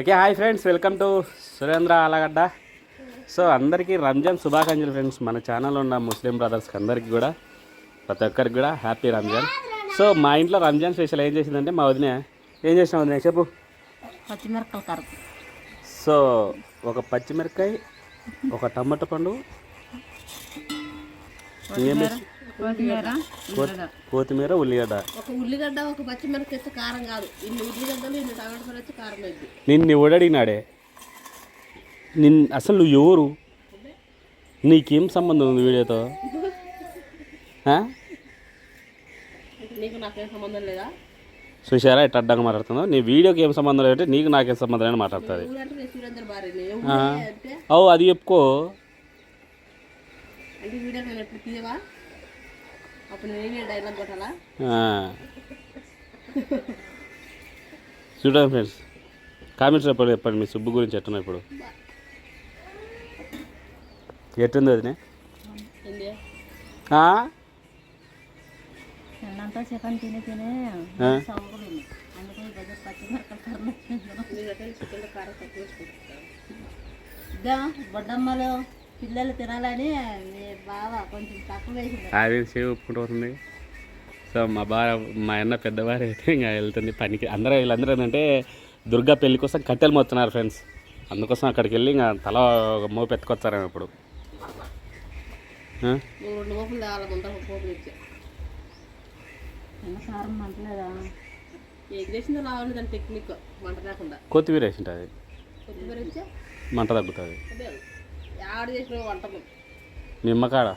Okay hi friends welcome to Surendra Allagadda. So అందరికీ రంజాన్ శుభాకాంక్షలు friends. మన ఛానల్లో ఉన్న ముస్లిం బ్రదర్స్కి అందరికీ కూడా ప్రతి ఒక్కరికి కూడా హ్యాపీ రంజాన్. సో మా ఇంట్లో రంజాన్ స్పెషల్ ఏం చేసిందంటే మా వదిన ఏం చేసిన వదిన చెప్పు. సో ఒక పచ్చిమిరకాయ ఒక టమాటా పండు వేసి- కొత్తిమీర ఉల్లిగడ్డ. ఒక ఉల్లిగడ్డ ఒక పచ్చిమిరపకాయ వేస్తే కారం కాదు. ఇన్ని ఉల్లిగడ్డలు ఇన్ని టమాటాలు వచ్చి కారం అయింది నిన్ను ఎవడడిగినాడే నిన్ అసలు నువ్వు ఎవరు? నీకేం సంబంధం ఉంది వీడియోతో? నీకు నాకేం సంబంధం లేదా? చూసారా ఇట్ట అడ్డంగా మాట్లాడుతుందో? నీ వీడియోకి ఏం సంబంధం లేదంటే నీకు నాకేం సంబంధం లేని మాట్లాడుతుంది. అవు అది చెప్పుకో. చూడండి ఫ్రెండ్స్ కామెంట్స్ చెప్పండి చెప్పండి మీ సుబ్బు గురించి ఎట్టున్నా ఇప్పుడు? ఎట్టుంది ఇద్దా బొడ్డమ్మలు. పిల్లలు తినాలని బావ కొంచెం తక్కువ వేసింది. అది సేవ్ ఒప్పుకుంటూ వస్తుంది? సో మా బా మా అన్న పెద్దవారు అయితే ఇంకా వెళ్తుంది పనికి. అందరూ వీళ్ళందరూ ఏంటంటే దుర్గా పెళ్ళి కోసం కట్టెలు మోస్తున్నారు ఫ్రెండ్స్. అందుకోసం అక్కడికి వెళ్ళి ఇంకా తల ఒక మోపు ఎత్తుకొచ్చారేమో ఇప్పుడు. కొత్తిమీర వేసి ఉంటుంది కొత్తిమీర ఇచ్చా మంట తగ్గుతుంది. అదే. ఆడ చేసిన వంటకం. నిమ్మకాడ?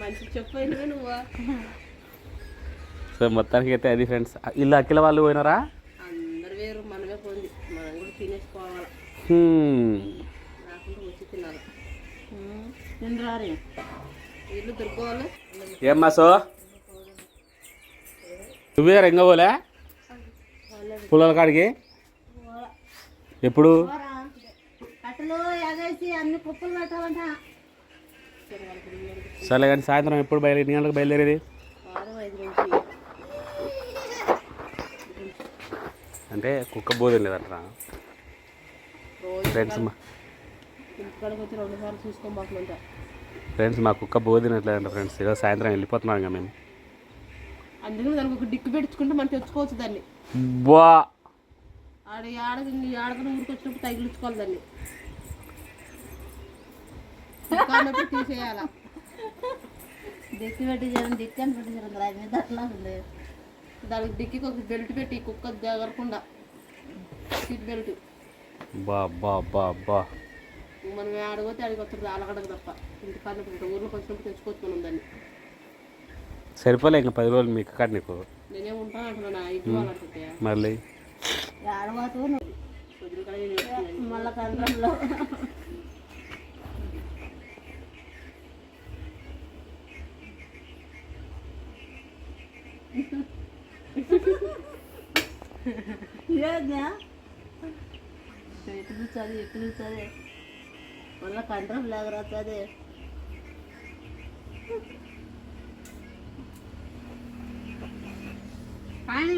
మంచి చెప్పు అయినవే నువ్వు. సో మొత్తానికి అయితే అది ఫ్రెండ్స్ ఇల్లు అఖిల వాళ్ళు పోయినారా? అందరు వేరు మనమే పోయింది. మనం కూడా తినేసుకోవాలి. హ్మ్. రాకుండా వచ్చి తినాలి. తినరారి ఇల్లు దొరుకోవాలి ఏమ్మా సో? నువ్వే రింగ పోలే? పుల్లల కాడికి? ఎప్పుడు? ఎగేసి అన్ని కుప్పలు పెట్టాలంట సరే కానీ సాయంత్రం ఎప్పుడు బయలు ఎన్ని గంటలకు బయలుదేరేది? అంటే కుక్క బోధం లేదంట రోజు ఫ్రెండ్స్ మా ఫ్రెండ్స్ మా కుక్క బోధినట్లేదంట ఫ్రెండ్స్? ఈరోజు సాయంత్రం వెళ్ళిపోతున్నాం ఇంకా మేము. అందుకని దానికి ఒక డిక్కు పెట్టించుకుంటే మనం తెచ్చుకోవచ్చు దాన్ని. బా! ఆడ ఆడకి ఆడకని ఊరికి వచ్చినప్పుడు తగిలించుకోవాలి దాన్ని. తీసేయాలా దిక్కు పెట్టి చేయడం దిక్కు అని పెట్టి చేయడం దాని మీద అట్లా ఉంది దానికి డిక్కికి ఒక బెల్ట్ పెట్టి కుక్క జగరకుండా సీట్ బెల్ట్. బా బా బా బా. మనం ఆడపోతే ఆడికి వస్తుంది అలగడకు తప్ప. ఇంటి కానప్పుడు ఊర్లోకి వచ్చినప్పుడు తెచ్చుకోవచ్చు మనం దాన్ని. సరిపోలే ఇంకా పది రోజులు మీకు కాడ నీకు. నేనేం ఉంటాను అంటున్నా ఇంటి వాళ్ళు అంటుంటే. మళ్ళీ. వేసుకున్నాను. మళ్ళా కంట్రంలో ఏదా ఎటు కూర్చోది ఎటు కూర్చోది. మళ్ళా కంట్రోల్ లేకరాది కానీ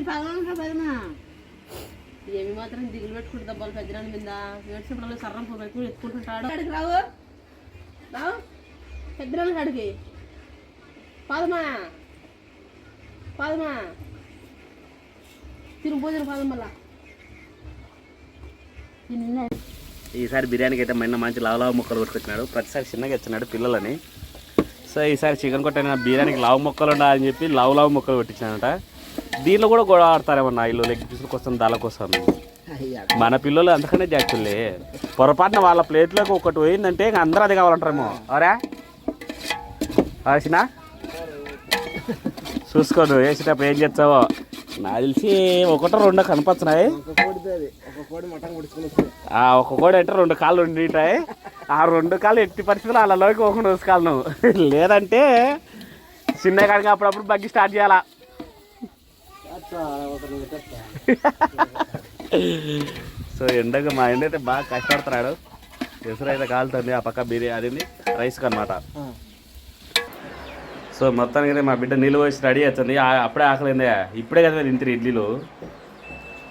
పదమా ఏమి మాత్రం దిగులు పెట్టుకుంటే దెబ్బలు పెద్దరాని మీద. ఏడ్చినప్పుడు సర్రం పెట్టుకుని ఎత్తుకుంటుంటాడు. అడిగి రావు. రావు. పెద్దరాని కాడికి. పాదమా? పాదమా? తిరుగు పోదిన పాదం మళ్ళా. ఈసారి బిర్యానీకి అయితే మొన్న మంచి లావలావ మొక్కలు ముక్కలు కొట్టుకొచ్చినాడు. ప్రతిసారి చిన్నగా ఇచ్చినాడు పిల్లలని. సో ఈసారి చికెన్ కొట్టిన బిర్యానీకి లావు మొక్కలు ఉండాలని చెప్పి లావు లావు మొక్కలు కొట్టించానట దీనిలో కూడా గొడవ ఆడతారేమన్నా ఇల్లు లెగ్ పీసుల కోసం దాల కోసం? మన పిల్లలు అంతకనే జాక్చులే పొరపాటున వాళ్ళ ప్లేట్లోకి ఒకటి పోయిందంటే ఇంక అందరూ అది కావాలంటారేమో. అవరా? వేసినా చూసుకో నువ్వు వేసేటప్పుడు ఏం చేస్తావో? నాకు తెలిసి ఒకటో రెండో కనపడుతున్నాయి. ఒక కోడి అంటే రెండు కాళ్ళు ఉండిటాయి ఆ రెండు కాళ్ళు ఎట్టి పరిస్థితులు అలాలోకి ఒక రోజుకాలు నువ్వు. లేదంటే చిన్న కాడికి అప్పుడప్పుడు బగ్గి స్టార్ట్ చేయాలా? సో ఎండగా మా ఎండ అయితే బాగా కష్టపడుతున్నాడు. ఎసురు అయితే కాలుతుంది ఆ పక్క బిర్యానీ అది రైస్కి అనమాట సో మొత్తానికి మా బిడ్డ నీళ్ళు పోసి రెడీ అవుతుంది. అప్పుడే ఆకలిందే. ఇప్పుడే కదా తింటారు ఇడ్లీలు.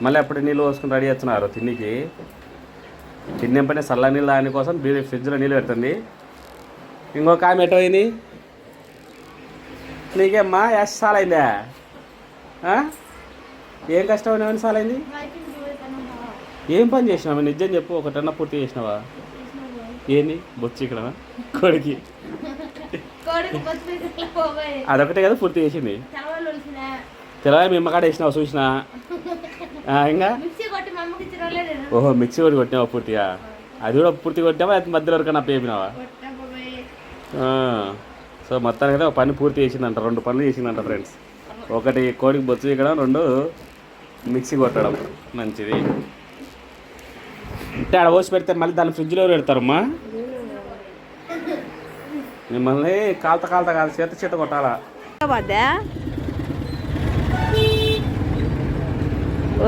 మళ్ళీ అప్పుడు నీళ్ళు పోసుకుని రెడీ చేస్తున్నారు తిండికి. తిన్నింపనే చల్ల నీళ్ళు దానికోసం బీ ఫ్రిడ్జ్లో నీళ్ళు పెడుతుంది. ఇంకొక ఆమె ఎటు పోయింది? నీకేమ్మా యాస్ సాలైందా? ఏం కష్టం ఏమైనా సాలైంది? ఏం పని చేసినావు? నిజం చెప్పు ఒకటన్నా పూర్తి చేసినావా? ఏంది? బొచ్చి ఇక్కడ కొడికి. అదొకటే కదా పూర్తి చేసింది. తెల్లవాళ్ళు ఒలిసినా. తెల్లవారి మీ అమ్మకాడ వేసినావు చూసినా? ఇంకా? కొట్టి ఓహో మిక్సీ కూడా కొట్టినావా పూర్తిగా? అది కూడా పూర్తి కొట్టావా అది మధ్యలో వరకు నా పేపినావా కొట్టా సో మొత్తానికి అయితే ఒక పని పూర్తి చేసిందంట రెండు పనులు చేసిందంట ఫ్రెండ్స్ ఒకటి కోడికి బొచ్చు ఇక్కడ రెండు మిక్సీ కొట్టడం. మంచిది. అంటే ఆడ పోసి పెడితే మళ్ళీ దాన్ని ఫ్రిడ్జ్లో పెడతారమ్మా. మిమ్మల్ని కాల్త కాల్త కాదు చేత చేత కొట్టాలా? వద్దా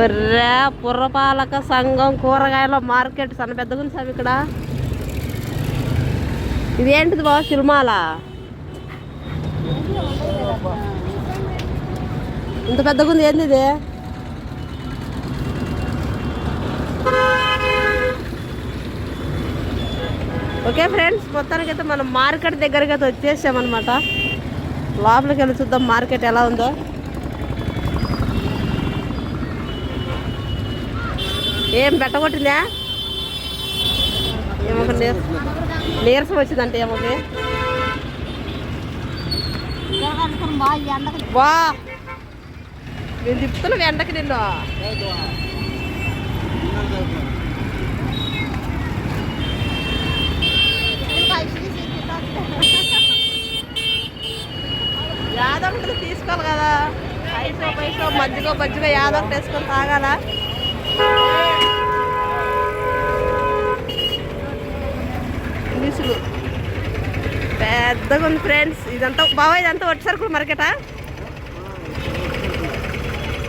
ఒర్రా పుర్రపాలక సంఘం కూరగాయల మార్కెట్ సన్న పెద్దగా ఉంది సార్ ఇక్కడ. ఇదేంటిది బాబు సినిమాల? ఇంత పెద్దగా ఉంది ఏంది ఇది? ఓకే ఫ్రెండ్స్ మొత్తానికి అయితే మనం మార్కెట్ దగ్గరికి అయితే వచ్చేసామన్నమాట. లోపలికి వెళ్ళి చూద్దాం మార్కెట్ ఎలా ఉందో. ఏం పెట్టగొట్టిందా? నీర నీరసం వచ్చిందంటే ఏమొక ఎండకు వా! నేను తిప్పుతున్నా ఎండకి నిన్ను. యాదో ఒకటి తీసుకోవాలి కదా. ఐసో పైసో మజ్జిగో మజ్జిగో యాదో ఒకటి వేసుకొని తాగాల? మిసులు పెద్దగా ఉంది ఫ్రెండ్స్. ఇదంతా బాబా ఇదంతా వచ్చేసరికి మార్కెటా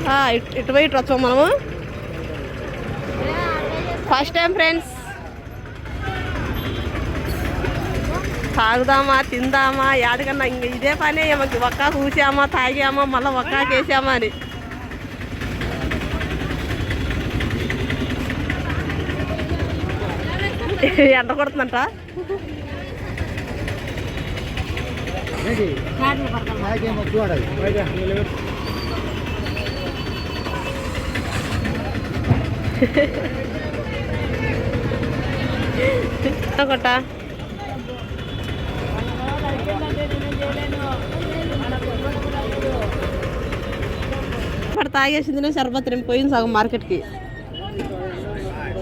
ఆ, ఇటు ఇటు పోయి ఇటు వచ్చాము మనము. ఫస్ట్ టైం ఫ్రెండ్స్ తాగుదామా తిందామా యాడికన్నా ఇంక ఇదే పని మాకు ఒక్క కూసామా తాగామా మళ్ళీ ఒక్క వేసామా అని. ఎండ కొడుతుందంట? కొట్ట తాగేసింది నేను సర్బత్ నేను పోయింది సగం మార్కెట్కి.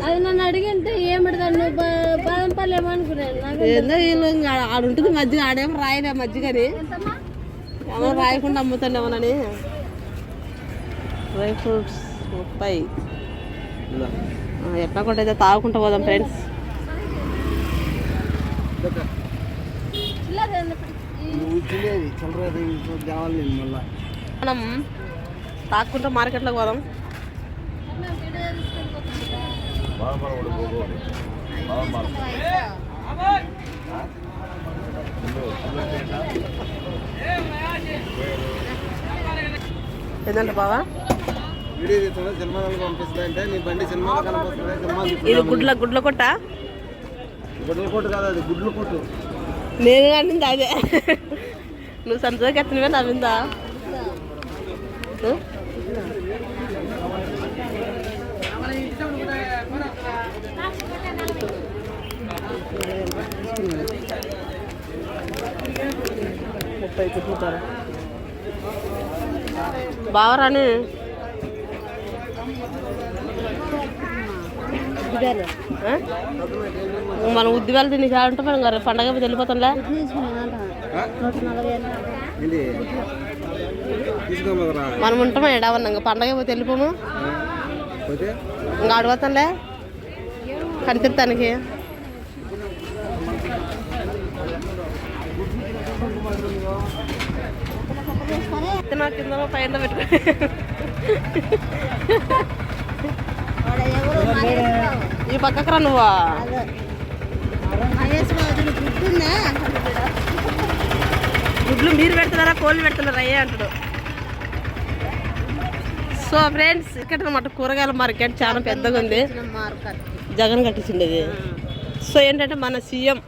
అది నన్ను అడిగింటే ఏం పెడతాను నువ్వు? బా- బాదం పళ్ళు ఏమనుకున్నాను నాకు ఏందో వీళ్ళు ఆడ ఉంటుంది మజ్జిగ ఆడేమో రాయలే మజ్జిగని. ఏమో రాయకుండా అమ్ముతానేమోనని డ్రై ఫ్రూట్స్ ముప్పై. ఎట్లా అయితే తాగుకుంటూ పోదాం ఫ్రెండ్స్. మనం తాక్కుంటూ మార్కెట్లోకి పోదాం. ఏంటంటే బావా? సినిమా ఇది గుడ్ల గుడ్ల కొట్ట గుడ్ల కొట్టు కాదు అది గుడ్లు కొట్టు. నేను అనింది అదే. నువ్వు సంతోషకి ఎత్తనవే నవ్విందా? ముప్పై తిప్పుతారు బావరాని? మనం ఉద్దివేళ తిని ఉంటే మనం రేపు పండగ తీసుకోమరా మనం ఉంటామా ఎడవన్నా ఇంకా పండగ పోతే వెళ్ళిపోము. ఇంకా ఆడిపోతాంలే కనిపిస్తానికి నా కింద పైన పెట్టుకో. ఈ పక్కకు రా నువ్వా గుడ్లు మీరు పెడుతున్నారా కోళ్ళు పెడుతున్నారా అయ్యే అంటాడు సో ఫ్రెండ్స్ ఇక్కడ అనమాట కూరగాయల మార్కెట్ చాలా పెద్దగా ఉంది జగన్ కట్టించిండేది సో ఏంటంటే మన సీఎం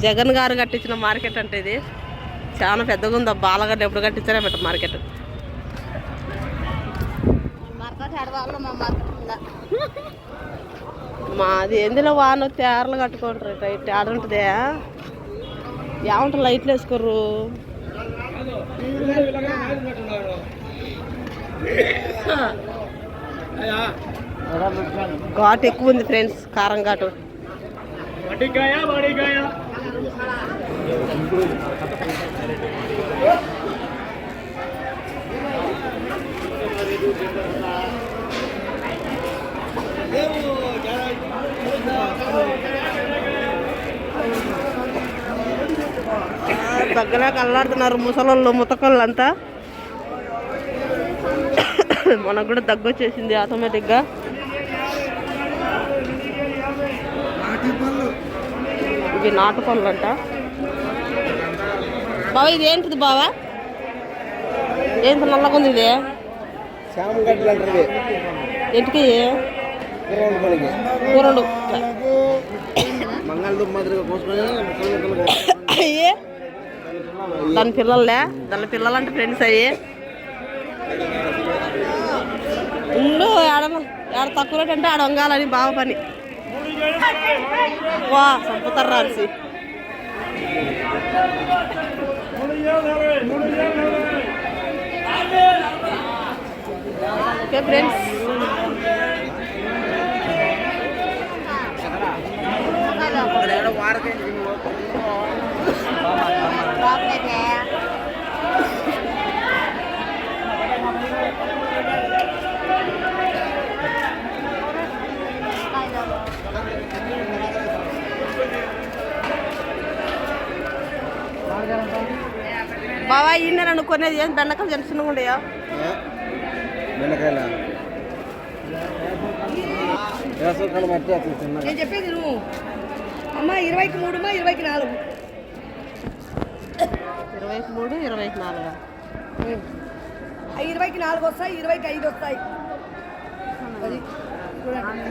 జగన్ గారు కట్టించిన మార్కెట్ అంటే ఇది చాలా పెద్దగా ఉంది? ఆ బాలగడ్డ ఎప్పుడు కట్టించారో? పెట్ట మార్కెట్. మార్కెట్ ఆడవాళ్ళు మా మార్కెట్ మాది ఎందులో వాన తేరలు కట్టుకుంటారు టైట్ ఆడ ఉంటుందే. ఏమంటారు? లైట్లు వేసుకోర్రు. ఘాటు ఎక్కువ ఉంది ఫ్రెండ్స్ కారం ఘాటు. దగ్గరకి అల్లాడుతున్నారు ముసలోళ్ళు ముతకళ్ళు అంతా. మనకు కూడా దగ్గు వచ్చేసింది ఆటోమేటిక్గా ఇవి నాటు అంట బావా ఇది ఏంటిది బావా? ఏంటి నల్లగా ఉంది ఇది? పనికి కూరలు అయ్యే. దాని పిల్లలే దాని పిల్లలు అంటే ఫ్రెండ్స్ అయ్యి. ఉండు ఆడ ఆడ తక్కువ రేట్ అంటే ఆడ వంగాలని బాగా పని. వా సంపుతారు రాల్సి ఓకే ఫ్రెండ్స్ బావా ఈయన నన్ను కొనేది ఏం? బెండకాయలు ఉండయా? చిన్నగా నేను చెప్పేది నువ్వు. అమ్మ ఇరవైకి మూడు అమ్మా ఇరవైకి నాలుగు. ఇరవైకి మూడు ఇరవైకి నాలుగు. ఇరవైకి నాలుగు వస్తాయి ఇరవైకి ఐదు వస్తాయి. అది చూడండి.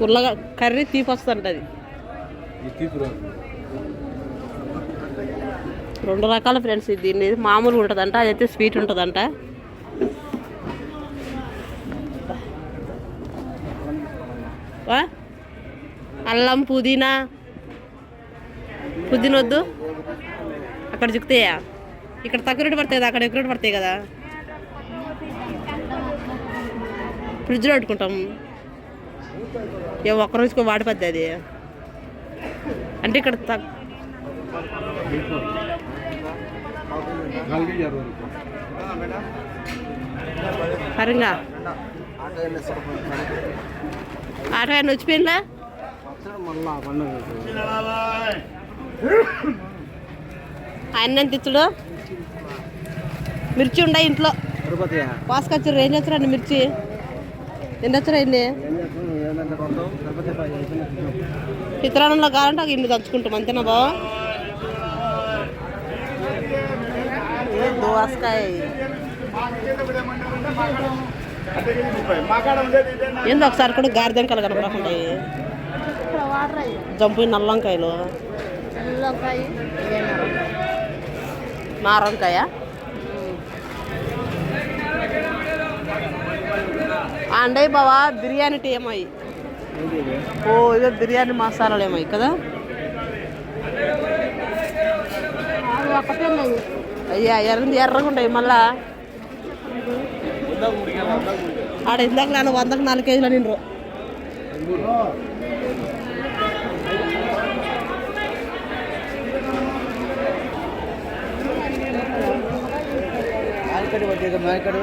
పుల్లగా కర్రీ తీపి వస్తుంటుంది ఈ రెండు రకాల ఫ్రెండ్స్ ఇది. దీన్ని మామూలు ఉంటుందంట అదైతే స్వీట్ ఉంటుందంట. వా? అల్లం పుదీనా. పుదీనా వద్దు అక్కడ చిక్కుతాయా ఇక్కడ తక్కువ రేటు పడతాయి కదా అక్కడ ఎక్కువ రేటు పడతాయి కదా. ఫ్రిడ్జ్లో పెట్టుకుంటాం. ఏ ఒక్క వాడి వాడిపోద్ది అది. అంటే ఇక్కడ తక్ నాలుగు కేజీ పరంగా? ఆయన వచ్చిపోయిందా? మళ్ళీ పండుగ. ఆయన ఎంత ఇచ్చుడు మిర్చి ఉండ ఇంట్లో? పాసుకొచ్చారు ఏం చేస్తారండి మిర్చి? ఎన్ని వచ్చారు అయింది ఏం చేస్తాం ఏంటంటే కొంత తిరుపతి పై అయిపోయినట్టు చిత్రాన్నంలో కావాలంటే ఒక ఇన్ని దంచుకుంటాం అంతేనా బావ దోసకాయ ఏందో ఒకసారి కూడా గార్దెంకాయలు అయ్యి జంపు నల్లంకాయలు మారంకాయ నారంకాయ అండే బావా బిర్యానీ టీ ఏమోయి ఓ ఇదో బిర్యానీ మసాలాలు ఏమోయి కదా. ఒకటే అయ్యా ఎర్ర ఎర్రగా ఉంటాయి మళ్ళా. ఆడ ఇందాక నేను వందకు నాలుగు కేజీలు పట్టేది మార్కెట్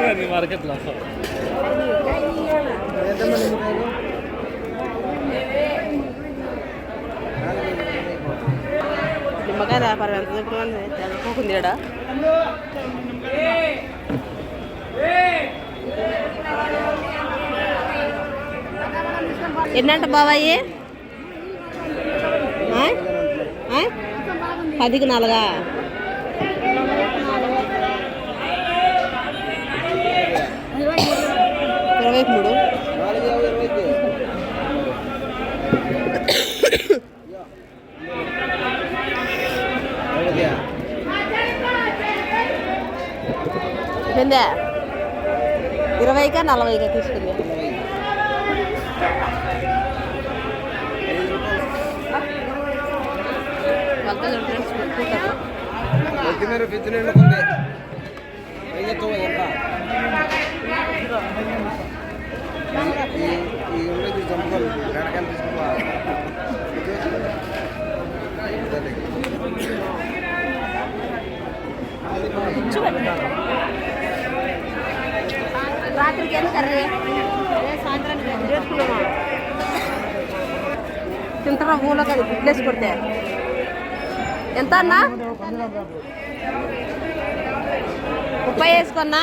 పట్టి మార్కెట్లో నిమ్మకాయ వ్యాపారం ఎంత చెప్పడం తెలుసుకోకుంది ఈడ. ఎన్నంట బాబాయి పదికి నాలుగా? ఇరవై మూడు. ఇరవైకా నలభైకా తీసుకుంది. కొత్తిమీర ఫ్రిడ్జ్ నిండుకుంది వెయ్యి తొమ్మిది ఎంత ఈ ఈ ఉండేది చంపుకోవాలి ఎక్కడికైనా తీసుకోవాలి రాత్రికి ఎంత కర్రీ సాయంత్రానికి తింటారా? ఊళ్ళో కదా గుడ్లేసి కొడితే. ఎంత అన్నా ముప్పై వేసుకున్నా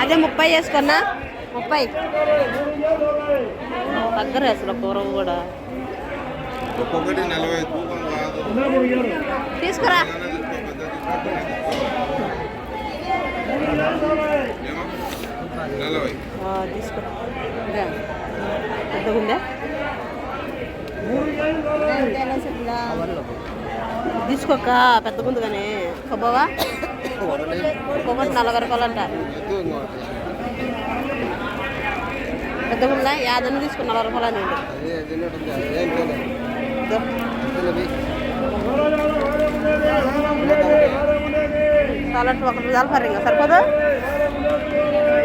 అదే ముప్పై వేసుకున్నా ముప్పై దగ్గర అసలు కూర కూడా తీసుకురా తీసుకురా ఇదా. తీసుకోక పెద్ద ముందు కానీ కొబ్బవా? కొబ్బరి నలభై రూపాయలు అంట పెద్దగా యాదన్న తీసుకుని నలభై రూపాయలు అని ఉంది. ఒక విధాలు పరి ఇంకా. సరిపోదు?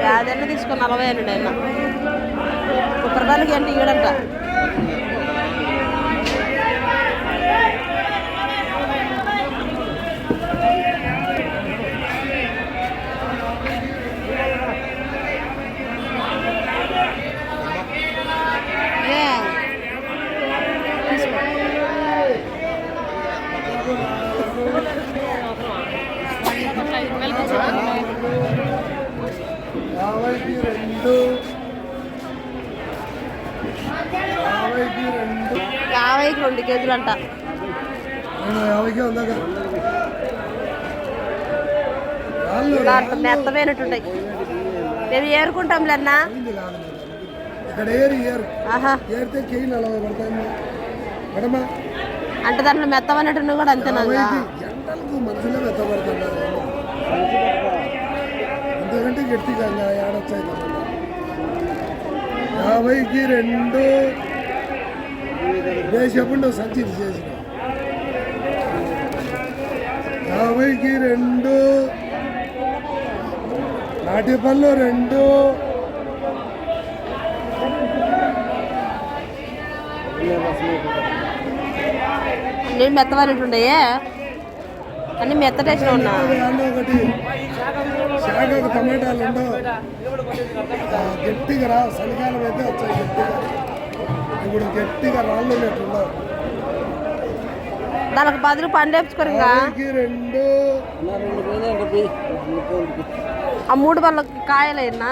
యాదన్న తీసుకుని నలభై అండి ఆయన ముప్పై రూపాయలకి అంటే ఇవ్వడంట యాభైకి రెండు యాభైకి రెండు కేజీలు అంట. యాభైకి ఉందాక దాంట్లో మెత్తమైనట్టుంటాయి. మేము ఏరుకుంటాంలే అన్న. ఇక్కడ ఏరి ఏరు. ఆహా. ఏరితే కేజీ నలభై పడతాయి మేడమా అంటే దాంట్లో మెత్తమైనట్టు కూడా అంతేనా ఇంకా? ఎండలకు మనుషులే మెత్తపడుతున్నారు ఎందుకంటే గట్టిగా ఏడొచ్చాయి యాభైకి రెండు దేశపుండు సంచి చేసిన యాభైకి రెండు నాటి పళ్ళు రెండు అన్నీ మెత్తమైనట్టుండయే అన్ని మెత్తటేసిన ఉన్నా. దాంట్లో ఒకటి. శాఖకు టమాటాలు ఉండవు. గట్టిగా రా చలికాలం అయితే వచ్చాయి గట్టిగా. ఇప్పుడు గట్టిగా రాళ్ళు ఉన్నట్టుండవు దానికి బదులు పండేపుకోరు ఇంకా. యాభైకి రెండు. ఆ మూడు వాళ్ళకి కాయలేనా